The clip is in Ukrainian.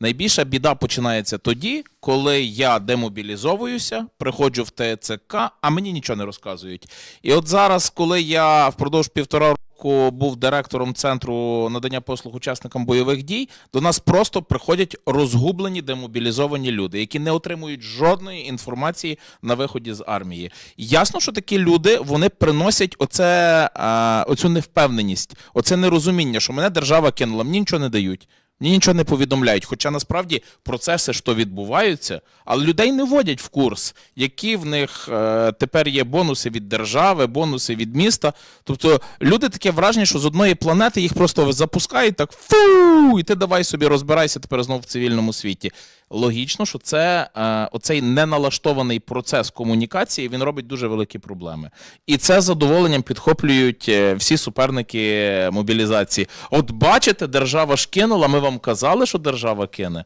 Найбільша біда починається тоді, коли я демобілізовуюся, приходжу в ТЦК, а мені нічого не розказують. І от зараз, коли я впродовж півтора року був директором центру надання послуг учасникам бойових дій, до нас просто приходять розгублені демобілізовані люди, які не отримують жодної інформації на виході з армії. Ясно, що такі люди вони приносять оце, е, оцю невпевненість, оце нерозуміння, що мене держава кинула, мені нічого не дають. Мені нічого не повідомляють, хоча насправді процеси то відбуваються, але людей не вводять в курс, які в них е, тепер є бонуси від держави, бонуси від міста. Тобто люди таке враження, що з одної планети їх просто запускають так фу, і ти давай собі розбирайся тепер знову в цивільному світі. Логічно, що це е, оцей неналаштований процес комунікації він робить дуже великі проблеми. І це з задоволенням підхоплюють е, всі суперники мобілізації. От бачите, держава ж кинула, ми вам казали, що держава кине.